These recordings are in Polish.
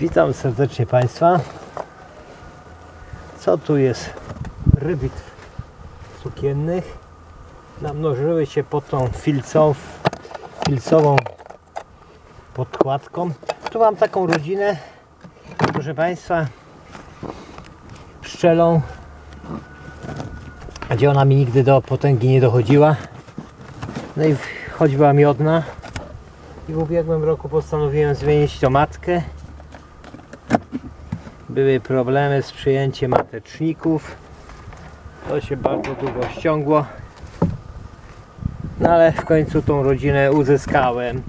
Witam serdecznie Państwa. Co tu jest? Rybitw sukiennych. Namnożyły się pod tą filcow, filcową podkładką. Tu mam taką rodzinę, proszę Państwa, pszczelą, gdzie ona mi nigdy do potęgi nie dochodziła. No i choć była miodna. I w ubiegłym roku postanowiłem zmienić tą matkę. Były problemy z przyjęciem mateczników. To się bardzo długo ściągło. No ale w końcu tą rodzinę uzyskałem.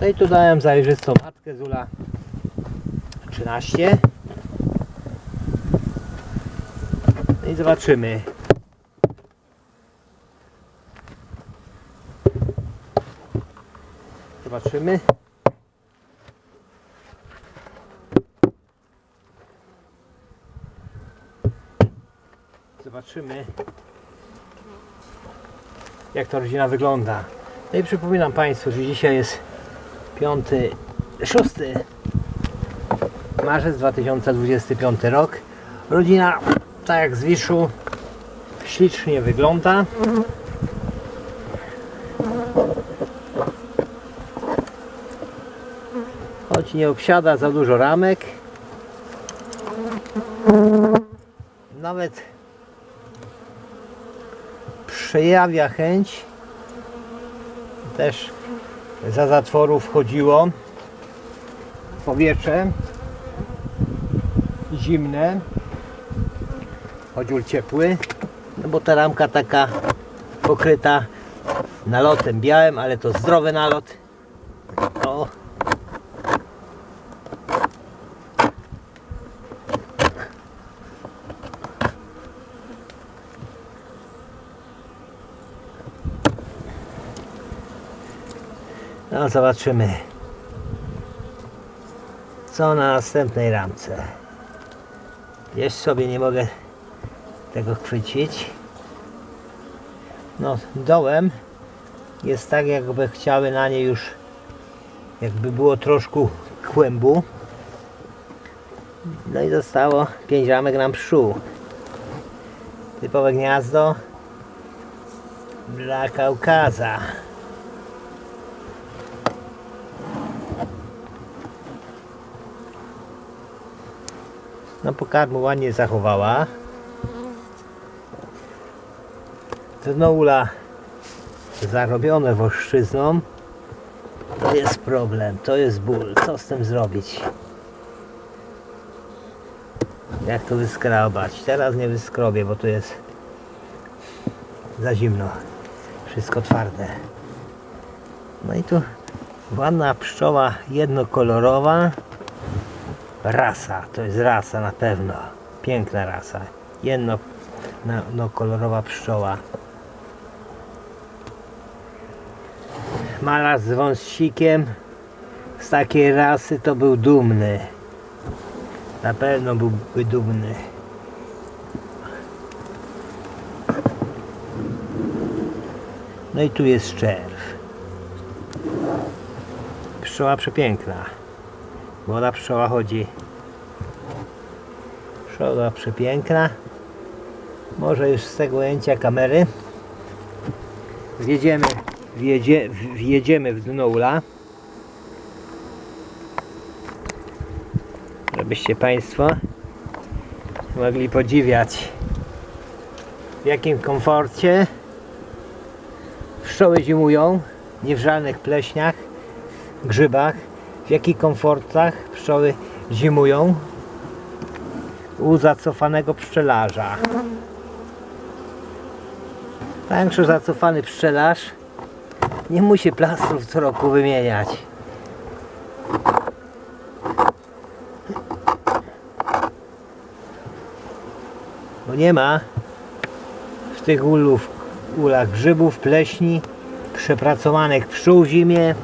No i tu dałem zajrzystą matkę Zula 13. No i zobaczymy. Zobaczymy. Zobaczymy jak ta rodzina wygląda. No i przypominam Państwu, że dzisiaj jest 5, 6 marzec 2025 rok. Rodzina, tak jak z Wiszu, ślicznie wygląda. choć nie obsiada za dużo ramek. Nawet przejawia chęć. Też za zatworu wchodziło powietrze zimne, chodził ciepły, no bo ta ramka taka pokryta nalotem białym, ale to zdrowy nalot. O, No zobaczymy co na następnej ramce. Jeszcze sobie nie mogę tego chwycić. No dołem jest tak jakby chciały na nie już jakby było troszkę kłębu. No i zostało 5 ramek nam pszczół. Typowe gniazdo dla Kaukaza. No pokarmu ładnie zachowała. Dnoula zarobione woszczyzną. To jest problem, to jest ból. Co z tym zrobić? Jak to wyskrobać? Teraz nie wyskrobię, bo tu jest za zimno. Wszystko twarde. No i tu ładna pszczoła jednokolorowa. Rasa, to jest rasa na pewno. Piękna rasa. Jedno no, kolorowa pszczoła. Malarz z wąsikiem z takiej rasy to był dumny. Na pewno byłby dumny. No i tu jest czerw. Pszczoła przepiękna. Młoda pszczoła chodzi. Pszczoła przepiękna. Może już z tego ujęcia kamery wjedziemy, wjedzie, wjedziemy w dno ula. Żebyście Państwo mogli podziwiać w jakim komforcie pszczoły zimują, nie w żadnych pleśniach, grzybach, w jakich komfortach pszczoły zimują u zacofanego pszczelarza. Większy zacofany pszczelarz nie musi plastrów co roku wymieniać. Bo nie ma w tych ulów, ulach grzybów, pleśni, przepracowanych pszczół w zimie,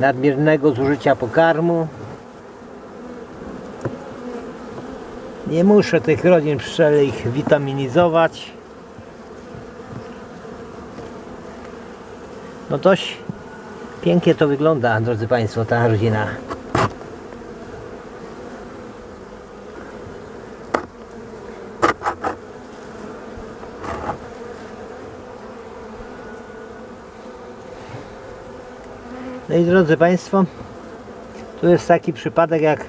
nadmiernego zużycia pokarmu. Nie muszę tych rodzin pszczelich witaminizować. No dość pięknie to wygląda, drodzy Państwo, ta rodzina. No i drodzy Państwo, tu jest taki przypadek jak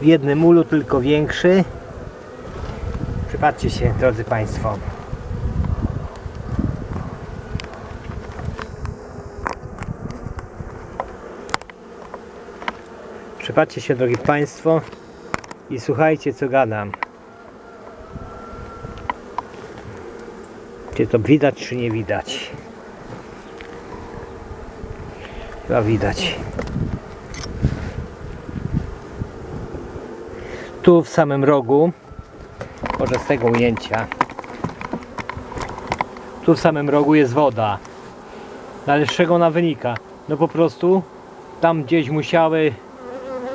w jednym ulu, tylko większy. Przypatrzcie się, drodzy Państwo. Przypatrzcie się, drogi Państwo, i słuchajcie, co gadam. Czy to widać, czy nie widać? Chyba widać. Tu w samym rogu, może z tego ujęcia, tu w samym rogu jest woda. Ale z czego ona wynika? No po prostu tam gdzieś musiały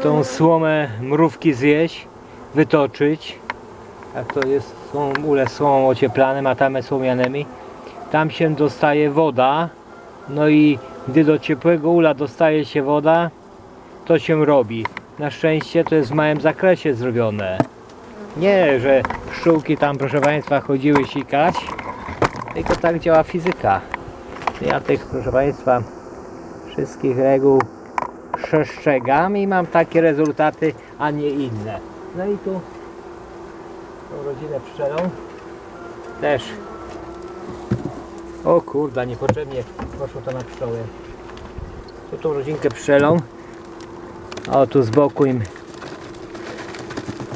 tą słomę mrówki zjeść, wytoczyć. Jak to jest, są ule słomą ocieplane, matamy słomianymi. Tam się dostaje woda, no i gdy do ciepłego ula dostaje się woda, to się robi. Na szczęście to jest w małym zakresie zrobione. Nie, że pszczółki tam, proszę Państwa, chodziły sikać, tylko tak działa fizyka. Ja tych, proszę Państwa, wszystkich reguł przestrzegam i mam takie rezultaty, a nie inne. No i tu tą rodzinę pszczelą też. O kurda, niepotrzebnie poszło to na pszczoły. Tu tą rodzinkę pszczelą. O, tu z boku im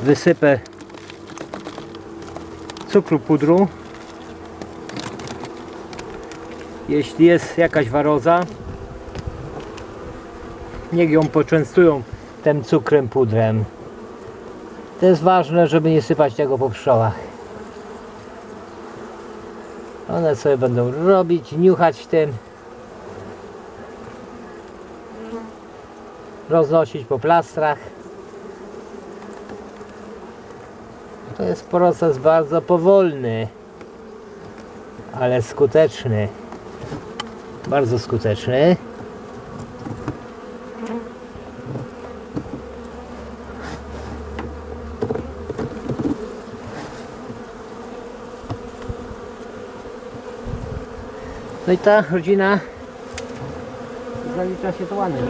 wysypę cukru pudru. Jeśli jest jakaś waroza, niech ją poczęstują tym cukrem pudrem. To jest ważne, żeby nie sypać tego po pszczołach. One sobie będą robić, niuchać tym. Roznosić po plastrach. To jest proces bardzo powolny, ale skuteczny. Bardzo skuteczny. No i ta rodzina zalicza się do ładnych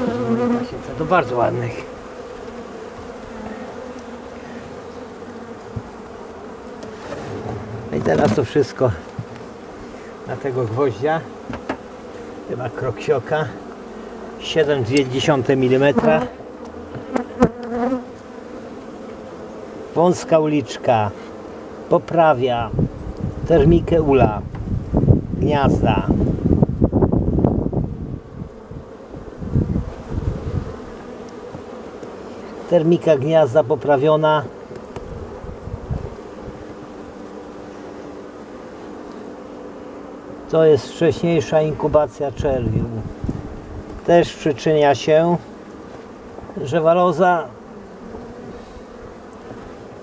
do bardzo ładnych. No i teraz to wszystko na tego gwoździa, chyba kroksioka, 7,2 mm. Wąska uliczka poprawia termikę ula gniazda. Termika gniazda poprawiona. To jest wcześniejsza inkubacja czerwiu. Też przyczynia się, że waroza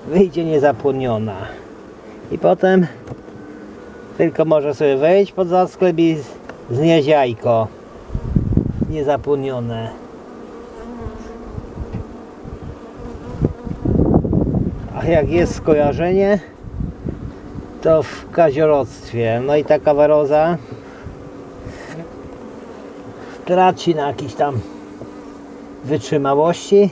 wyjdzie niezapłoniona. I potem tylko może sobie wejść pod zasklep i znieść jajko niezapłonione. Jak jest skojarzenie, to w kaziorodztwie. No i taka waroza traci na jakiejś tam wytrzymałości.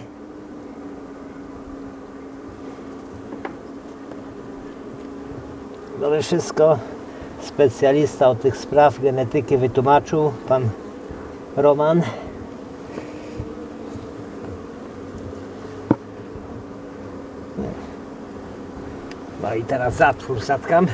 No ale wszystko specjalista od tych spraw genetyki wytłumaczył, pan Roman. I teraz zatwór zatkam.